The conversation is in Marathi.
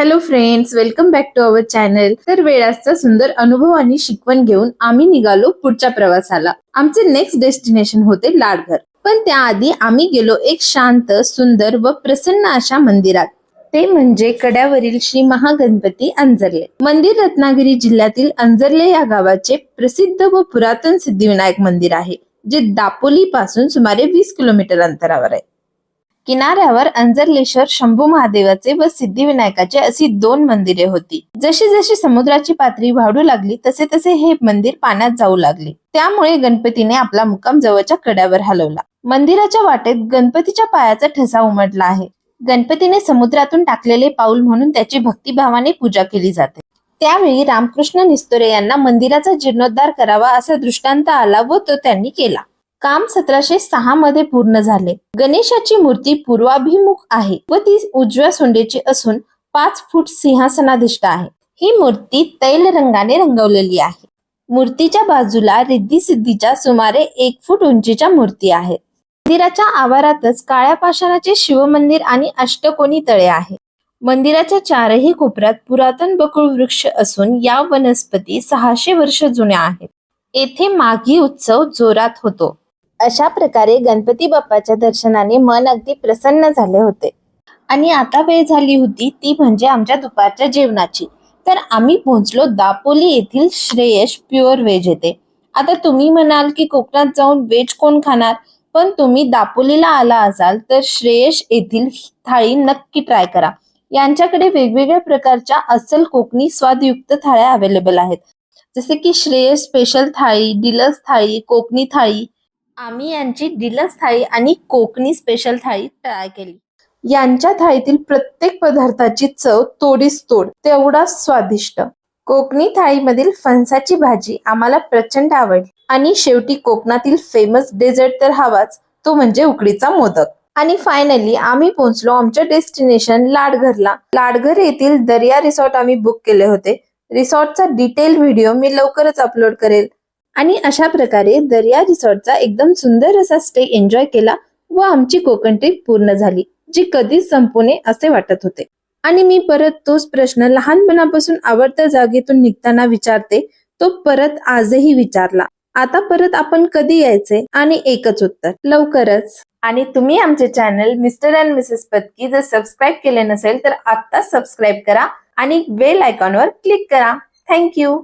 Hello friends welcome back to our channel तर वेळाचा सुंदर अनुभव आणि शिकवण घेऊन आम्ही निघालो पुढच्या प्रवासाला. आमचे नेक्स्ट डेस्टिनेशन होते लाडघर. पण त्याआधी आम्ही गेलो एक शांत सुंदर व प्रसन्न अशा मंदिरात. ते म्हणजे कड्यावरील श्री महागणपती अंजरले. मंदिर रत्नागिरी जिल्ह्यातील अंजरले या गावाचे प्रसिद्ध व पुरातन सिद्धिविनायक मंदिर आहे जे दापोली पासून सुमारे वीस किलोमीटर अंतरावर आहे. किनाऱ्यावर अंजरलेश्वर शंभू महादेवाचे व सिद्धिविनायकाचे अशी दोन मंदिरे होती. जशी जशी समुद्राची पातळी वाढू लागली तसे तसे हे मंदिर पाण्यात जाऊ लागले. त्यामुळे गणपतीने आपला मुक्काम जवळच्या कड्यावर हलवला. मंदिराच्या वाटेत गणपतीच्या पायाचा ठसा उमटला आहे. गणपतीने समुद्रातून टाकलेले पाऊल म्हणून त्याची भक्तिभावाने पूजा केली जाते. त्यावेळी रामकृष्ण निस्तोरे यांना मंदिराचा जीर्णोद्धार करावा असा दृष्टांत आला व तो त्यांनी केला. काम सतराशे सहा मध्ये पूर्ण झाले. गणेशाची मूर्ती पूर्वाभिमुख आहे व ती उजव्या सोंडेची असून पाच फूट सिंहासनाधिष्ठ आहे. ही मूर्ती तैल रंगाने रंगवलेली आहे. मूर्तीच्या बाजूला रिद्धी सिद्धीच्या सुमारे एक फूट उंचीच्या मूर्ती आहेत. मंदिराच्या आवारातच काळ्या पाषाणाचे शिवमंदिर आणि अष्टकोनी तळे आहे. मंदिराच्या चारही कोपऱ्यात पुरातन बकुळ वृक्ष असून या वनस्पती सहाशे वर्ष जुन्या आहेत. येथे माघी उत्सव जोरात होतो. अशा प्रकारे गणपती बाप्पाच्या दर्शनाने मन अगदी प्रसन्न झाले होते. आणि आता वेळ झाली होती ती म्हणजे आमच्या दुपारच्या जेवणाची. तर आम्ही पोहोचलो दापोली येथील श्रेयश प्युअर व्हेज येते आता तुम्ही म्हणाल की कोकणात जाऊन व्हेज कोण खाणार? पण तुम्ही दापोलीला आला असाल तर श्रेयश येथील थाळी नक्की ट्राय करा. यांच्याकडे वेगवेगळ्या प्रकारच्या अस्सल कोकणी स्वादयुक्त थाळ्या अवेलेबल आहेत. जसे की श्रेयस स्पेशल थाळी डिलक्स थाळी कोकणी थाळी आम्ही यांची डिलक्स थाळी आणि कोकणी स्पेशल थाळी ट्राय केली. यांच्या थाळीतील प्रत्येक पदार्थाची चव तोडीस तोड तेवढा स्वादिष्ट. कोकणी थाळीमधील फणसाची भाजी आम्हाला प्रचंड आवडली. आणि शेवटी कोकणातील फेमस डेझर्ट तर हवाच तो म्हणजे उकडीचा मोदक. आणि फायनली आम्ही पोहोचलो आमच्या डेस्टिनेशन लाडघरला. लाडघर येथील दर्या रिसॉर्ट आम्ही बुक केले होते. रिसॉर्टचा डिटेल व्हिडिओ मी लवकरच अपलोड करेल. आणि अशा प्रकारे दर्या रिसॉर्टचा एकदम सुंदर असा स्टे एन्जॉय केला व आमची कोकण ट्रिप पूर्ण झाली जी कधीच संपू नये असे वाटत होते. आणि मी परत तोच प्रश्न लहानपणापासून आवडत्या जागेतून निघताना विचारते तो परत आजही विचारला. आता परत आपण कधी यायचे? आणि एकच उत्तर लवकरच. आणि तुम्ही आमचे channel mister and missus Patki जर सबस्क्राईब केले नसेल तर आत्ताच सबस्क्राईब करा आणि बेल आयकॉनवर क्लिक करा. थँक्यू